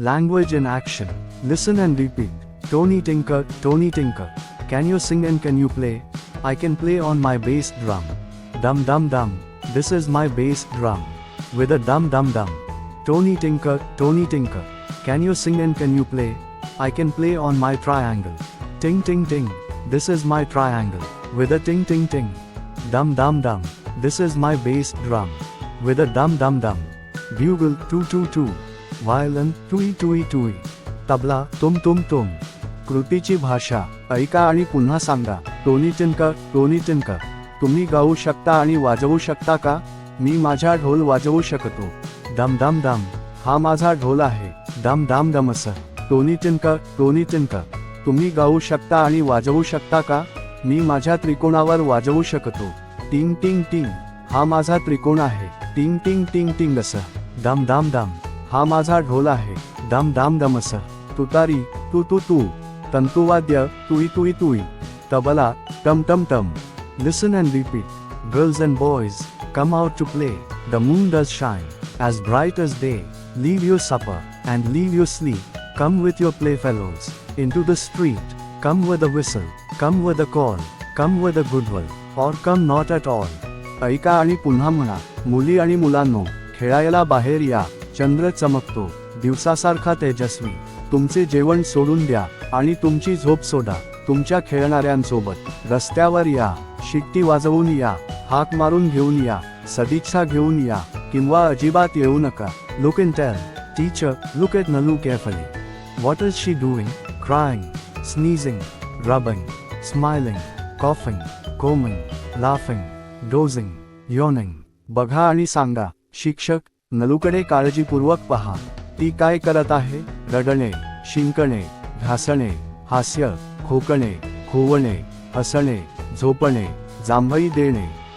Language in action. Listen and repeat. Tony Tinker, Tony Tinker. Can you sing and can you play? I can play on my bass drum. Dum dum dum. This is my bass drum. With a dum dum dum. Tony Tinker, Tony Tinker. Can you sing and can you play? I can play on my triangle. Ting ting ting. This is my triangle. With a ting ting ting. Dum dum dum. This is my bass drum. With a dum dum dum. Bugle two two two. व्हायलन टुई टुई टुई तबला तुम तुम तुम. कृतीची भाषा. ऐका आणि पुन्हा सांगा. Tony Tinker Tony Tinker. तुम्ही गाऊ शकता आणि वाजवू शकता का? मी माझा ढोल वाजवू शकतो. दम दम दम. हा माझा ढोल आहे. दम दम दम sir. Tony Tinker Tony Tinker. तुम्ही गाऊ शकता आणि वाजवू शकता का? मी माझ्या त्रिकोणावर वाजवू शकतो. टिंग टिंग टिंग. हा माझा त्रिकोण आहे. टिंग टिंग टिंग टिंग असं दम दम दम. हा माझा ढोल आहे दम दम दम असं तुतारी तू तू तू तंतुवाद्य तुई तुई तुई तबला टम टम टम listen and repeat girls and boys come out to play the moon does shine as bright as day. Leave your supper and leave your sleep. Come with your playfellows into the street. Come with a whistle, come with a call, come with a good will, or come not at all. ऐका आणि पुन्हा म्हणा मुली आणि मुलांनो खेळायला बाहेर या चंद्र चमकतो. दिवसासारखा तेजस्वी. तुमचे जेवण सोडून द्या आणि तुमची झोप सोडा. तुमच्या खेळणाऱ्यांसोबत. रस्त्यावर या. शिट्टी वाजवून या. हाक मारून घेऊन या. सदिच्छा घेऊन या. किंवा अजिबात येऊ नका. Look in tell teacher look at Nalu carefully what is she doing crying sneezing rubbing smiling coughing combing laughing dozing yawning बघा आणि सांगा. शिक्षक नलूकडे काळजीपूर्वक पहा. ती काय करत आहे? रडणे शिंकणे घासणे हास्य खोकणे खोवणे हसणे झोपणे जांभई देणे.